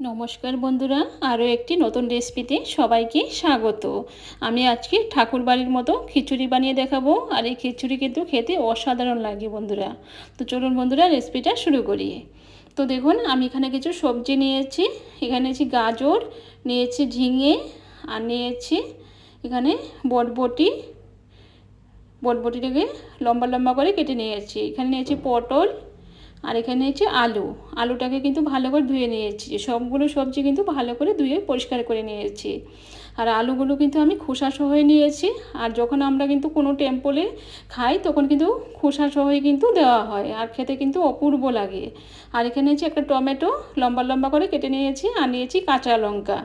নমস্কার বন্ধুরা, আরও একটি নতুন রেসিপিতে সবাইকে স্বাগত। আমি আজকে ঠাকুর বাড়ির মতো খিচুড়ি বানিয়ে দেখাবো, আর এই খিচুড়ি কিন্তু খেতে অসাধারণ লাগে বন্ধুরা। তো চলুন বন্ধুরা, রেসিপিটা শুরু করি। তো দেখুন, আমি এখানে কিছু সবজি নিয়েছি, এখানে নিয়েছি গাজর, নিয়েছি ঝিঙে, আর নিয়েছি এখানে বটবটি। বটবটিটাকে লম্বা লম্বা করে কেটে নিয়েছি। এখানে নিয়েছি পটল আর এখানে হচ্ছে আলু। আলুটাকে কিন্তু ভালো করে ধুয়ে নিয়েছি। সবগুলো সবজি কিন্তু ভালো করে ধুয়ে পরিষ্কার করে নিয়েছি। আর আলুগুলো কিন্তু আমি খোসা সহই নিয়েছি। আর যখন আমরা কিন্তু কোনো টেম্পলে খাই, তখন কিন্তু খোসা সহই কিন্তু দেওয়া হয়। আর খেতে কিন্তু অপূর্ব লাগে। আর এখানে হচ্ছে একটা টমেটো লম্বা লম্বা করে কেটে নিয়েছি আর নিয়েছি কাঁচা লঙ্কা।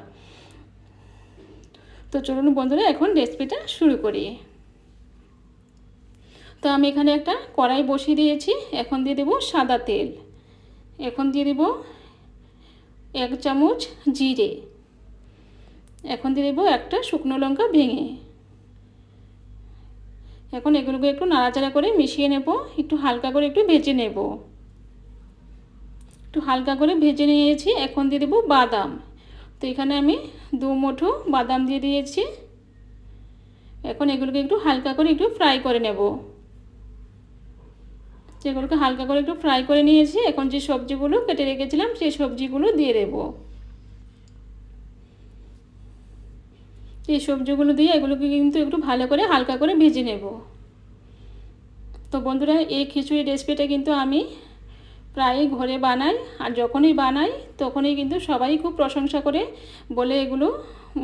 তো চলুন বন্ধুরা, এখন রেসিপিটা শুরু করি। তো আমি এখানে একটা কড়াই বসিয়ে দিয়েছি। এখন দিয়ে দেবো সাদা তেল। এখন দিয়ে দেবো এক চামচ জিরে। এখন দিয়ে দেবো একটা শুকনো লঙ্কা ভেঙে। এখন এগুলোকে একটু নাড়াচাড়া করে মিশিয়ে নেব। একটু হালকা করে একটু ভেজে নেব। একটু হালকা করে ভেজে নিয়েছি। এখন দিয়ে দেবো বাদাম। তো এখানে আমি দু মুঠো বাদাম দিয়ে দিয়েছি। এখন এগুলোকে একটু হালকা করে একটু ফ্রাই করে নেব। সেগুলোকে হালকা করে একটু ফ্রাই করে নিয়েছি, এখন যে সবজিগুলো কেটে রেখেছিলাম সেই সবজিগুলো দিয়ে দেবো। এই সবজিগুলো দিয়ে এগুলোকে কিন্তু একটু ভালো করে হালকা করে ভেজে নেব। তো বন্ধুরা, এই খিচুড়ি রেসিপিটা কিন্তু আমি প্রায়ই ঘরে বানাই, আর যখনই বানাই তখনই কিন্তু সবাই খুব প্রশংসা করে বলে এগুলো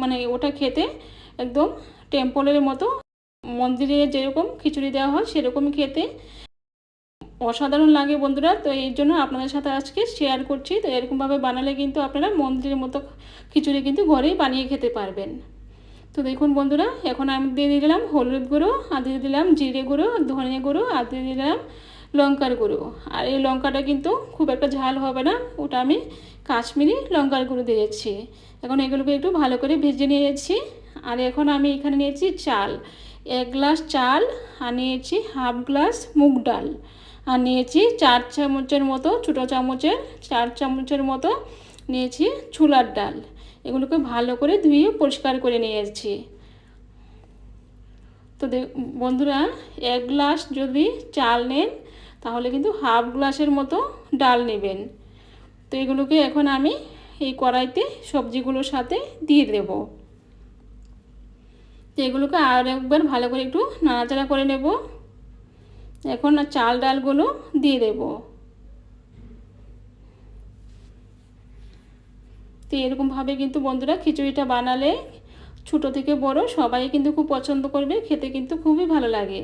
মানে ওটা খেতে একদম টেম্পলের মতো, মন্দিরে যেরকম খিচুড়ি দেওয়া হয় সেরকমই খেতে। অসাধারণ লাগে বন্ধুরা, তো এই জন্য আপনাদের সাথে আজকে শেয়ার করছি। তো এরকমভাবে বানালে কিন্তু আপনারা মন্দিরের মতো খিচুড়ি কিন্তু ঘরেই বানিয়ে খেতে পারবেন। তো দেখুন বন্ধুরা, এখন আমি দিয়ে দিলাম হলুদ গুঁড়ো, আর দিয়ে দিলাম জিরে গুঁড়ো, ধনে গুঁড়ো, আর দিয়ে দিলাম লঙ্কার গুঁড়ো। আর এই লঙ্কাটা কিন্তু খুব একটা ঝাল হবে না, ওটা আমি কাশ্মীরি লঙ্কার গুঁড়ো দিয়েছি। এখন এগুলোকে একটু ভালো করে ভেজে নিয়েছি। আর এখন আমি এখানে নিয়েছি চাল। এক গ্লাস চাল, আর নিয়েছি হাফ গ্লাস মুগ ডাল। আর নিয়েছি চার চামচের মতো, ছোটো চামচের, চার চামচের মতো নিয়েছি ছোলার ডাল। এগুলোকে ভালো করে ধুয়ে পরিষ্কার করে নিয়েছি। তো বন্ধুরা, এক গ্লাস যদি চাল নেন, তাহলে কিন্তু হাফ গ্লাসের মতো ডাল নেবেন। তো এগুলোকে এখন আমি এই কড়াইতে সবজিগুলোর সাথে দিয়ে দেব। তো এগুলোকে আর একবার ভালো করে একটু নাড়াচাড়া করে নেব। এখন চাল ডালগুলো দিয়ে দেব। তো এরকমভাবে কিন্তু বন্ধুরা খিচুড়িটা বানালে ছোটো থেকে বড় সবাই কিন্তু খুব পছন্দ করবে, খেতে কিন্তু খুবই ভালো লাগে।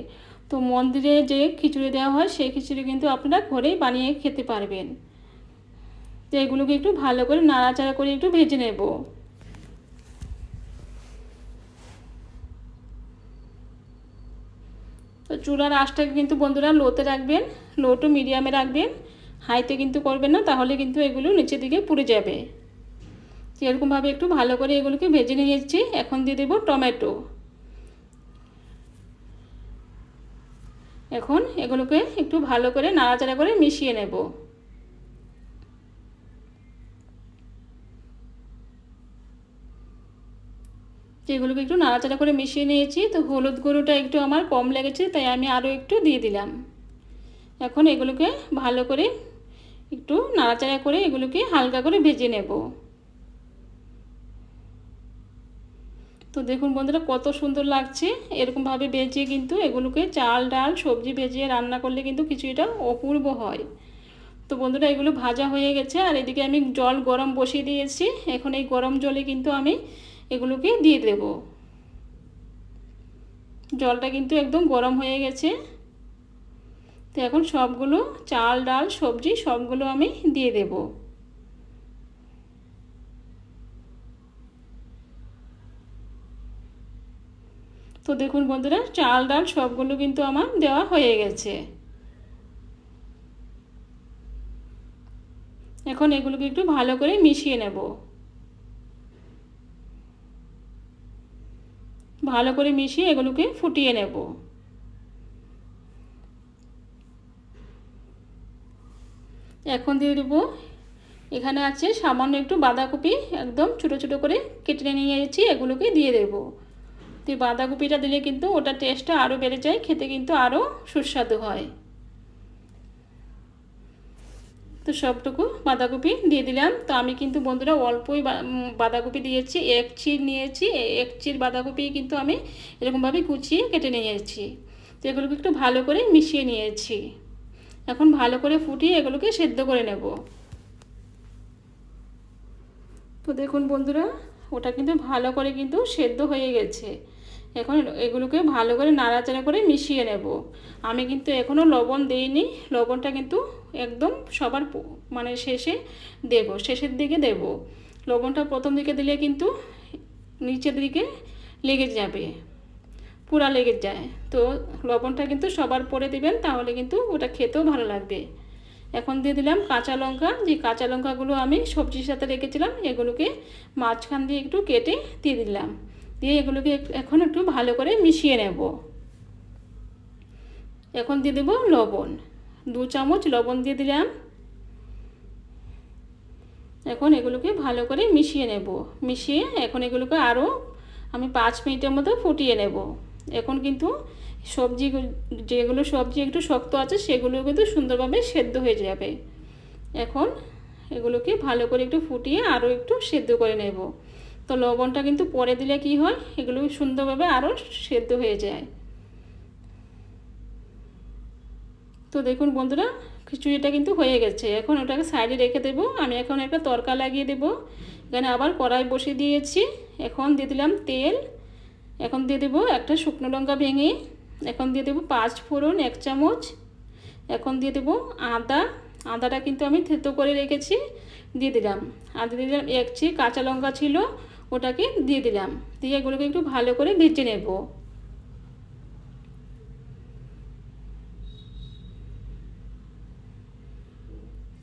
তো মন্দিরে যে খিচুড়ি দেওয়া হয়, সেই খিচুড়ি কিন্তু আপনারা ঘরেই বানিয়ে খেতে পারবেন। তো এগুলোকে একটু ভালো করে নাড়াচাড়া করে একটু ভেজে নেব। তো চুলার আঁশটাকে কিন্তু বন্ধুরা লোতে রাখবেন, লো টু মিডিয়ামে রাখবেন, হাইতে কিন্তু করবেন না, তাহলে কিন্তু এগুলো নিচের দিকে পুড়ে যাবে। এরকমভাবে একটু ভালো করে এগুলোকে ভেজে নিয়েছি এখন দিয়ে দেবো টমেটো। এখন এগুলোকে একটু ভালো করে নাড়াচাড়া করে মিশিয়ে নেব। এগুলোকে একটু নাড়াচাড়া করে মিশিয়ে নিয়েছি। তো হলুদ গুঁড়োটা একটু আমার কম লেগেছে, তাই আমি আরও একটু দিয়ে দিলাম। এখন এগুলোকে ভালো করে একটু নাড়াচাড়া করে এগুলোকে হালকা করে ভেজে নেব। তো দেখুন বন্ধুরা, কত সুন্দর লাগছে। এরকমভাবে ভেজে কিন্তু এগুলোকে চাল, ডাল, সবজি ভেজিয়ে রান্না করলে কিন্তু কিছুটা অপূর্ব হয়। তো বন্ধুরা, এগুলো ভাজা হয়ে গেছে। আর এদিকে আমি জল গরম বসিয়ে দিয়েছি। এখন এই গরম জলে কিন্তু আমি এগুলোকে দিয়ে দেব। জলটা কিন্তু একদম গরম হয়ে গেছে। তো এখন সবগুলো চাল, ডাল, সবজি সবগুলো আমি দিয়ে দেব। তো দেখুন বন্ধুরা, চাল, ডাল সবগুলো কিন্তু আমার দেওয়া হয়ে গেছে। এখন এগুলোকে একটু ভালো করে মিশিয়ে নেব। ভালো করে মিশিয়ে এগুলোকে ফুটিয়ে নেব। এখন দিয়ে দেবো, এখানে আছে সামান্য একটু বাঁধাকপি, একদম ছোটো ছোটো করে কেটে নিয়েছি, এগুলোকে দিয়ে দেবো। তো বাঁধাকপিটা দিলে কিন্তু ওটা টেস্টটা আরও বেড়ে যায়, খেতে কিন্তু আরও সুস্বাদু হয়। তো সবটুকু বাঁধাকপি দিয়ে দিলাম। তো আমি কিন্তু বন্ধুরা অল্পই বাঁধাকপি দিয়েছি, এক চির নিয়েছি এক চির বাঁধাকপি কিন্তু আমি এরকমভাবে কুচিয়ে কেটে নিয়েছি। তো এগুলোকে একটু ভালো করে মিশিয়ে নিয়েছি। এখন ভালো করে ফুটিয়ে এগুলোকে সেদ্ধ করে নেব। তো দেখুন বন্ধুরা, ওটা কিন্তু ভালো করে কিন্তু সেদ্ধ হয়ে গেছে। এখন এগুলোকে ভালো করে নাড়াচাড়া করে মিশিয়ে নেব। আমি কিন্তু এখনও লবণ দিইনি, লবণটা কিন্তু একদম সবার মানে শেষে দেব, শেষের দিকে দেব। লবণটা প্রথম দিকে দিলে কিন্তু নিচের দিকে লেগে যাবে, পুরা লেগে যায়। তো লবণটা কিন্তু সবার পরে দিবেন, তাহলে কিন্তু ওটা খেতেও ভালো লাগবে। এখন দিয়ে দিলাম কাঁচা লঙ্কা, যে কাঁচা লঙ্কাগুলো আমি সবজির সাথে রেখেছিলাম, এগুলোকে মাঝখান দিয়ে একটু কেটে দিয়ে দিলাম। দিয়ে এগুলোকে এখন একটু ভালো করে মিশিয়ে নেব। এখন দিয়ে দেবো লবণ। দু চামচ লবণ দিয়ে দিলাম। এখন এগুলোকে ভালো করে মিশিয়ে নেব। মিশিয়ে এখন এগুলোকে আরও আমি পাঁচ মিনিটের মতো ফুটিয়ে নেব। এখন কিন্তু সবজি যেগুলো সবজি একটু শক্ত আছে, সেগুলো কিন্তু সুন্দরভাবে সেদ্ধ হয়ে যাবে। এখন এগুলোকে ভালো করে একটু ফুটিয়ে আরও একটু সেদ্ধ করে নেব। তো লবণটা কিন্তু পরে দিলে কি হয়? এগুলো সুন্দরভাবে আরও সেদ্ধ হয়ে যায়। তো দেখুন বন্ধুরা, খিচুড়িটা কিন্তু হয়ে গেছে। এখন ওটাকে সাইডে রেখে দেবো। আমি এখন একটা তরকা লাগিয়ে দেবো। এখানে আবার কড়াই বসিয়ে দিয়েছি। এখন দিয়ে দিলাম তেল। এখন দিয়ে দেবো একটা শুকনো লঙ্কা ভেঙে। এখন দিয়ে দেবো পাঁচ ফোড়ন, এক চামচ। এখন দিয়ে দেবো আদা। আদাটা কিন্তু আমি থেতো করে রেখেছি। দিয়ে দিলাম। আর দিয়ে দিলাম এক চি কাঁচা লঙ্কা ছিল, ওটাকে দিয়ে দিলাম। দিয়ে এগুলোকে একটু ভালো করে ভেজে নেব।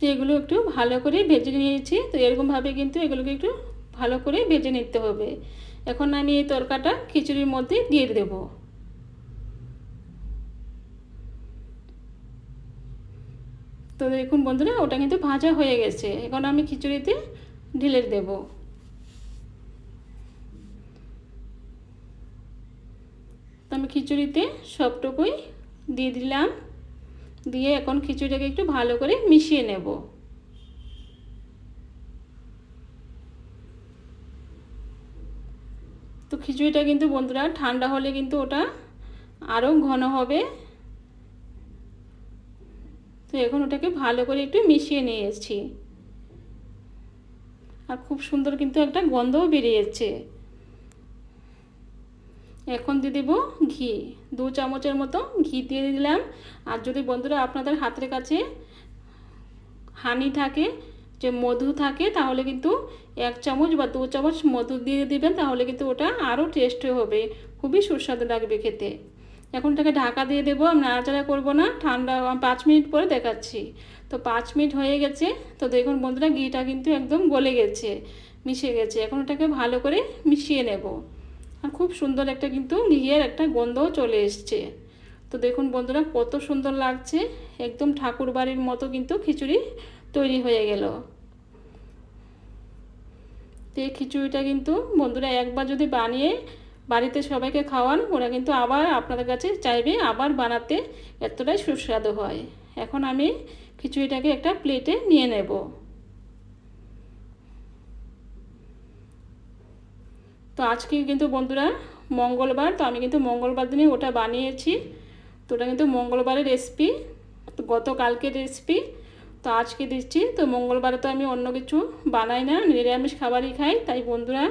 তো এগুলো একটু ভালো করে ভেজে নিয়েছি। তো এরকমভাবে কিন্তু এগুলোকে একটু ভালো করে ভেজে নিতে হবে। এখন আমি এই তরকাটা খিচুড়ির মধ্যে দিয়ে দেব। তো দেখুন বন্ধুরা, ওটা কিন্তু ভাজা হয়ে গেছে। এখন আমি খিচুড়িতে ঢেলে দেব। তো আমি খিচুড়িতে সবটুকুই দিয়ে দিলাম। দিয়ে এখন খিচুড়িটাকে একটু ভালো করে মিশিয়ে নেব। তো খিচুড়িটা কিন্তু বন্ধুরা ঠান্ডা হলে কিন্তু ওটা আরও ঘন হবে। তো এখন ওটাকে ভালো করে একটু মিশিয়ে নিয়ে এসেছি আর খুব সুন্দর কিন্তু একটা গন্ধও বেরিয়েছে। এখন দিয়ে দেবো ঘি। দু চামচের মতো ঘি দিয়ে দিলাম। আর যদি বন্ধুরা আপনাদের হাতের কাছে হানি থাকে, যে মধু থাকে, তাহলে কিন্তু এক চামচ বা দু চামচ মধু দিয়ে দিবেন, তাহলে কিন্তু ওটা আরও টেস্ট হবে। খুবই সুস্বাদু লাগবে খেতে। এখন এটাকে ঢাকা দিয়ে দেবো। আমি নাড়াচাড়া করব না। ঠান্ডা পাঁচ মিনিট পরে দেখাচ্ছি। তো পাঁচ মিনিট হয়ে গেছে। তো দেখুন বন্ধুরা, ঘিটা কিন্তু একদম গলে গেছে, মিশে গেছে। এখন ওটাকে ভালো করে মিশিয়ে নেব। আর খুব সুন্দর একটা কিন্তু ঘিয়ের একটা গন্ধও চলে এসছে। তো দেখুন বন্ধুরা, কত সুন্দর লাগছে। একদম ঠাকুর বাড়ির মতো কিন্তু খিচুড়ি তৈরি হয়ে গেল। তো এই খিচুড়িটা কিন্তু বন্ধুরা একবার যদি বানিয়ে বাড়িতে সবাইকে খাওয়ান, ওরা কিন্তু আবার আপনাদের কাছে চাইবে আবার বানাতে এতটাই সুস্বাদু হয়। এখন আমি খিচুড়িটাকে একটা প্লেটে নিয়ে নেব। তো আজকে কিন্তু বন্ধুরা মঙ্গলবার, তো আমি কিন্তু মঙ্গলবার দিনে ওটা বানিয়েছি। তো ওটা কিন্তু মঙ্গলবারের রেসিপি তো গতকালকের রেসিপি তো আজকে দিচ্ছি। তো মঙ্গলবারে তো আমি অন্য কিছু বানাই না, নিরামিষ খাবারই খাই, তাই বন্ধুরা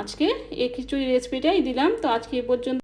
আজকে এই খিচুড়ি রেসিপিটাই দিলাম। তো আজকে এ পর্যন্ত